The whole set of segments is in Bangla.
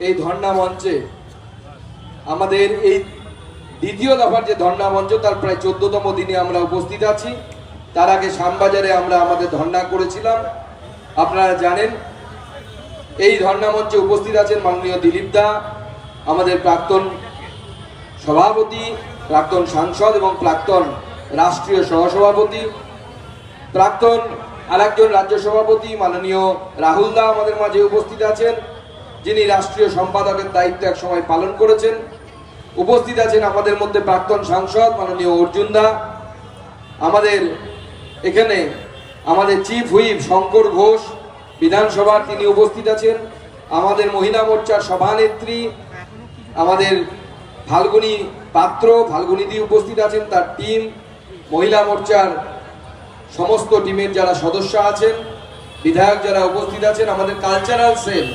এই ধর্ণা মঞ্চে আমাদের এই দ্বিতীয় দফার যে ধর্ণা মঞ্চ, তার প্রায় চোদ্দতম দিনে আমরা উপস্থিত আছি। তার আগে শ্যামবাজারে আমরা আমাদের ধর্ণা করেছিলাম। আপনারা জানেন, এই ধর্ণা মঞ্চে উপস্থিত আছেন মাননীয় দিলীপ দা, আমাদের প্রাক্তন সভাপতি, প্রাক্তন সাংসদ এবং প্রাক্তন রাষ্ট্রীয় সহসভাপতি, প্রাক্তন আরেকজন রাজ্য সভাপতি মাননীয় রাহুল দা আমাদের মাঝে উপস্থিত আছেন। যিনি রাষ্ট্রীয় সম্পাদকের দায়িত্ব এক সময় পালন করেছেন, উপস্থিত আছেন আমাদের মধ্যে প্রাক্তন সাংসদ মাননীয় অর্জুন দা, আমাদের এখানে আমাদের চিফ হুইপ শঙ্কর ঘোষ, বিধানসভার তিনি উপস্থিত আছেন, আমাদের মহিলা মোর্চার সভানেত্রী, আমাদের ফাল্গুনী পাত্র ফাল্গুনীদি উপস্থিত আছেন, তার টিম, মহিলা মোর্চার সমস্ত টিমের যারা সদস্য আছেন, বিধায়ক যারা উপস্থিত আছেন, আমাদের কালচারাল সেল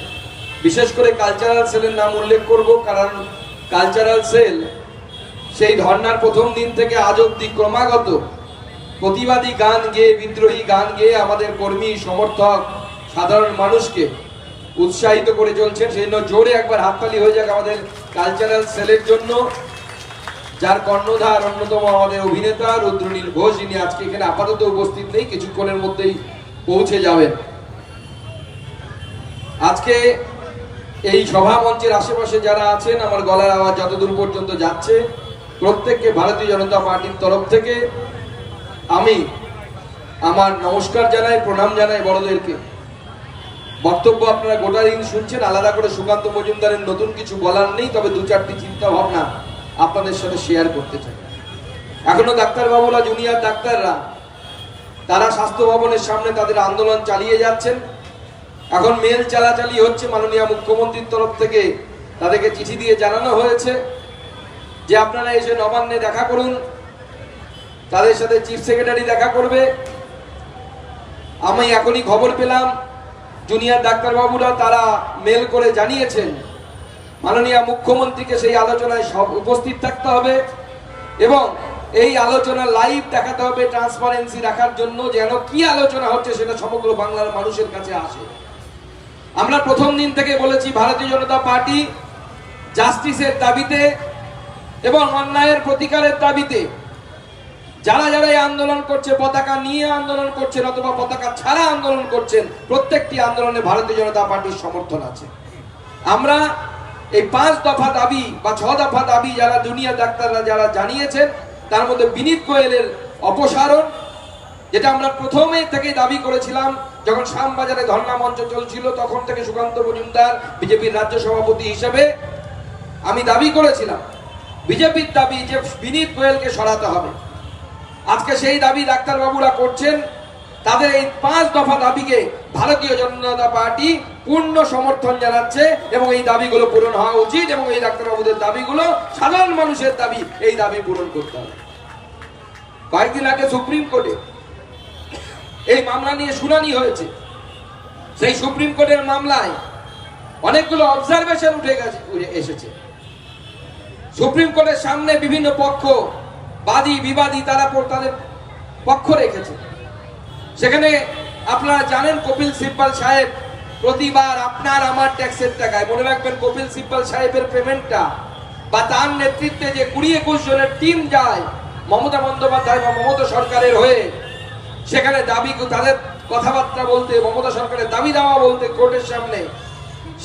বিশেষ করে কালচারাল সেলের নাম উল্লেখ করব, কারণ কালচারাল সেল সেই ধর্নার প্রথম দিন থেকে আজ অব্দি ক্রমাগত প্রতিবাদী গান গেয়ে, বিদ্রোহী গান গেয়ে আমাদের কর্মী, সমর্থক, সাধারণ মানুষকে উৎসাহিত করে চলছেন। সেই জন্য জোরে একবার হাততালি হয়ে যাক আমাদের কালচারাল সেলের জন্য। যার কর্ণধার অন্যতম আমাদের অভিনেতা রুদ্রনীল ঘোষ যিনি আজকে এখানে আপাতত উপস্থিত নেই, কিছুক্ষণের মধ্যেই পৌঁছে যাবেন। আজকে এই সভা মঞ্চের আশেপাশে যারা আছেন, আমার গলার আওয়াজ যতদূর পর্যন্ত যাচ্ছে, প্রত্যেককে ভারতীয় জনতা পার্টির তরফ থেকে আমি আমার নমস্কার জানাই, প্রণাম জানাই বড়দেরকে। বক্তব্য আপনারা গোটা দিন শুনছেন, আলাদা করে সুকান্ত মজুমদারের নতুন কিছু বলার নেই, তবে দু চারটি চিন্তা ভাবনা আপনাদের সাথে শেয়ার করতে চাই। এখনও ডাক্তারবাবুরা জুনিয়র ডাক্তাররা, তারা স্বাস্থ্য ভবনের সামনে তাদের আন্দোলন চালিয়ে যাচ্ছেন। এখন মেল চালাচালি হচ্ছে মাননীয় মুখ্যমন্ত্রীর তরফ থেকে। তাদেরকে চিঠি দিয়ে জানানো হয়েছে যে আপনারা এসে নবান্নে দেখা করুন। তাদের সাথে চিফ সেক্রেটারি দেখা করবে। আমি এখনই খবর পেলাম, জুনিয়র ডাক্তারবাবুরা তারা মেল করে জানিয়েছেন, মাননীয় মুখ্যমন্ত্রীকে সেই আলোচনায় সব উপস্থিত থাকতে হবে এবং এই আলোচনা লাইভ দেখাতে হবে, ট্রান্সপারেন্সি রাখার জন্য যেন কি আলোচনা হচ্ছে সেটা সমগ্র বাংলার মানুষের কাছে আসে। আমরা প্রথম দিন থেকে বলেছি ভারতীয় জনতা পার্টি জাস্টিসের দাবিতে এবং অন্যায়ের প্রতিকারের দাবিতে যারা যারা এই আন্দোলন করছে, পতাকা নিয়ে আন্দোলন করছেন অথবা পতাকা ছাড়া আন্দোলন করছেন, প্রত্যেকটি আন্দোলনে ভারতীয় জনতা পার্টির সমর্থন আছে। আমরা এই পাঁচ দফা দাবি বা ছ দফা দাবি যারা দুনিয়া ডাক্তাররা যারা জানিয়েছেন, তার মধ্যে বিনীত গোয়েলের অপসারণ, যেটা আমরা প্রথমে থেকে দাবি করেছিলাম যখন শ্যামবাজারে ধর্ণা মঞ্চ চলছিল, তখন থেকে সুকান্ত মজুমদার বিজেপির রাজ্য সভাপতি হিসেবে আমি দাবি করেছিলাম, বিজেপির দাবি যে বিনীত গোয়েলকে সরাতে হবে। আজকে সেই দাবি ডাক্তারবাবুরা করছেন, তাদের এই পাঁচ দফা দাবিকে ভারতীয় জনতা পার্টি পূর্ণ সমর্থন জানাচ্ছে এবং এই দাবিগুলো পূরণ হওয়া উচিত এবং এই ডাক্তারবাবুদের দাবিগুলো সাধারণ মানুষের দাবি, এই দাবি পূরণ করতে হবে। কয়েকদিন আগে সুপ্রিম কোর্টে এই মামলা নিয়ে শুনানি হয়েছে। সেই সুপ্রিম কোর্টের মামলায় অনেকগুলো অবজারভেশন উঠে গেছে এসেছে। সুপ্রিম কোর্টের সামনে বিভিন্ন পক্ষ, বাদী, বিবাদী তারা তাদের পক্ষ রেখেছে। সেখানে আপনারা জানেন কপিল সিব্বাল সাহেব, প্রতিবার আপনার আমার ট্যাক্সের টাকায়, মনে রাখবেন কপিল সিব্বাল সাহেবের পেমেন্টটা বা তার নেতৃত্বে যে কুড়ি একুশ জনের টিম যায়, মমতা বন্দ্যোপাধ্যায় বা মমতা সরকারের হয়ে সেখানে দাবি তাদের কথাবার্তা বলতে, মমতা সরকারের দাবি দাওয়া বলতে কোর্টের সামনে।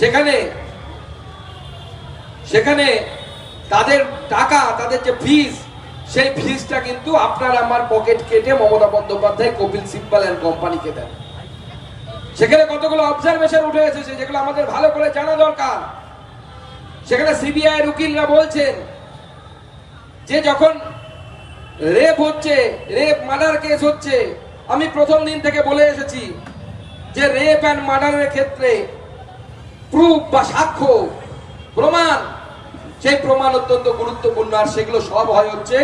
সেখানে সেখানে তাদের টাকা, তাদের যে ফিস সেই ফিসটা কিন্তু আপনার আমার পকেট কেটে মমতা বন্দ্যোপাধ্যায় কপিল সিব্বাল অ্যান্ড কোম্পানিকে দেন। সেখানে কতগুলো অবজারভেশন উঠে এসেছে যেগুলো আমাদের ভালো করে জানা দরকার। সেখানে সিবিআই এর উকিলরা বলছেন যে যখন রেপ হচ্ছে রেপ মার্ডার কেস হচ্ছে আমি প্রথম দিন থেকে বলে এসেছি যে রেপ অ্যান্ড মার্ডারের ক্ষেত্রে প্রুফ বা সাক্ষ্য, প্রমাণ, সেই প্রমাণ অত্যন্ত গুরুত্বপূর্ণ আর সেগুলো সব হয় হচ্ছে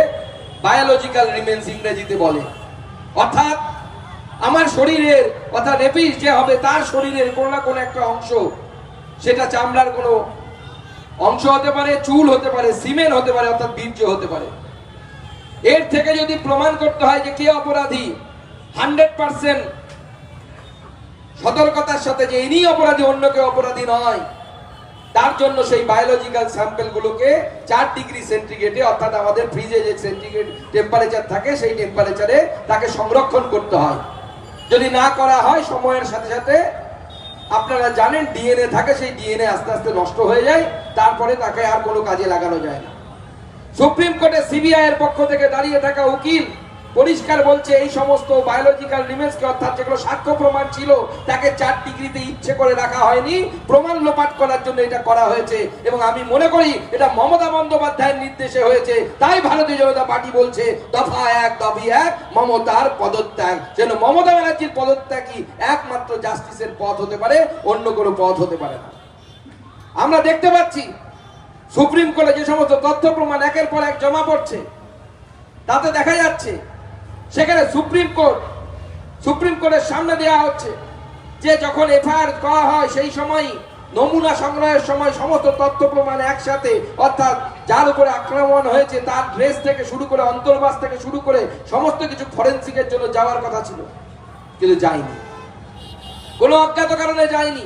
বায়োলজিক্যাল রিমেন্স ইংরেজিতে বলে। অর্থাৎ আমার শরীরের, অর্থাৎ রেপিস যে হবে তার শরীরের কোনো না কোনো একটা অংশ, সেটা চামড়ার কোনো অংশ হতে পারে, চুল হতে পারে, সিমেন্ট হতে পারে, অর্থাৎ বীর্য হতে পারে। এর থেকে যদি প্রমাণ করতে হয় যে কে অপরাধী হান্ড্রেড পার্সেন্ট সতর্কতার সাথে যে ইনি অপরাধী, অন্য কেউ অপরাধী নয়। তার জন্য সেই বায়োলজিক্যাল স্যাম্পেলগুলোকে চার ডিগ্রি সেন্টিগ্রেডে, অর্থাৎ আমাদের ফ্রিজে যে সেন্টিগ্রেড টেম্পারেচার থাকে, সেই টেম্পারেচারে তাকে সংরক্ষণ করতে হয়। যদি না করা হয়, সময়ের সাথে সাথে আপনারা জানেন ডিএনএ থাকে, সেই ডিএনএ আস্তে আস্তে নষ্ট হয়ে যায়, তারপরে তাকে আর কোনো কাজে লাগানো যায় না। সুপ্রিম কোর্টে সিবিআই এর পক্ষ থেকে দাঁড়িয়ে থাকা উকিল পরিষ্কার বলছে, এই সমস্ত বায়োলজিক্যাল রিমেন্সকে অর্থাৎ যেগুলো সাক্ষ্য প্রমাণ ছিল, তাকে চার ডিগ্রিতে ইচ্ছে করে রাখা হয়নি। প্রমাণ লোপাট করার জন্য এটা করা হয়েছে এবং আমি মনে করি এটা মমতা বন্দ্যোপাধ্যায়ের নির্দেশে হয়েছে। তাই ভারতীয় জনতা পার্টি বলছে, দফা এক দফি এক, মমতার পদত্যাগ। যেন মমতা ব্যানার্জির পদত্যাগই একমাত্র জাস্টিসের পথ হতে পারে, অন্য কোনো পথ হতে পারে না। আমরা দেখতে পাচ্ছি, সুপ্রিম কোর্টে যে সমস্ত তথ্য প্রমাণ একের পর এক জমা পড়ছে, তাতে দেখা যাচ্ছে সেখানে সুপ্রিম কোর্ট, সুপ্রিম কোর্টের সামনে দেওয়া হচ্ছে যে যখন এফআইআর করা হয় সেই সময় নমুনা সংগ্রহের সময় সমস্ত তথ্য প্রমাণ একসাথে, অর্থাৎ যার উপরে আক্রমণ হয়েছে তার ড্রেস থেকে শুরু করে অন্তর্বাস থেকে শুরু করে সমস্ত কিছু ফরেন্সিকের জন্য যাওয়ার কথা ছিল, কিন্তু যায়নি। কোনো অজ্ঞাত কারণে যায়নি।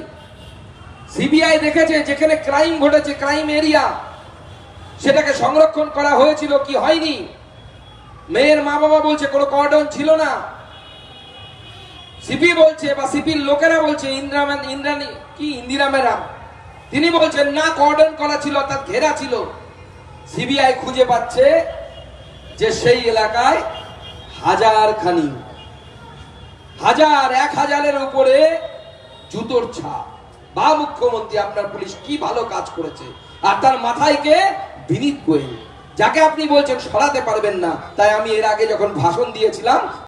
সিবিআই দেখেছে যেখানে ক্রাইম ঘটেছে, ক্রাইম এরিয়া, সেটাকে সংরক্ষণ করা হয়েছিল কি হয়নি? মেয়ের মা বাবা বলছে, কোনো কর্ডন ছিল না? সিপি বলছে, বা সিপির লোকেরা বলছে, ইন্দ্রামান, ইন্দ্রাণী, কি ইন্দিরা ম্যাডাম? তিনি বলছেন, না কর্ডন করা ছিল, অর্থাৎ ঘেরা ছিল। সিবিআই খুঁজে পাচ্ছে যে সেই এলাকায় হাজার খানি হাজার, এক হাজারের উপরে জুতোর ছাপ। বা মুখ্যমন্ত্রী, আপনার পুলিশ কি ভালো কাজ করেছে? আর তার মাথায় কে? বিনীত গোয়েল। যাকে আপনি বলছেন সরাতে পারবেন না তাই আমি এর আগে যখন ভাষণ দিয়েছিলাম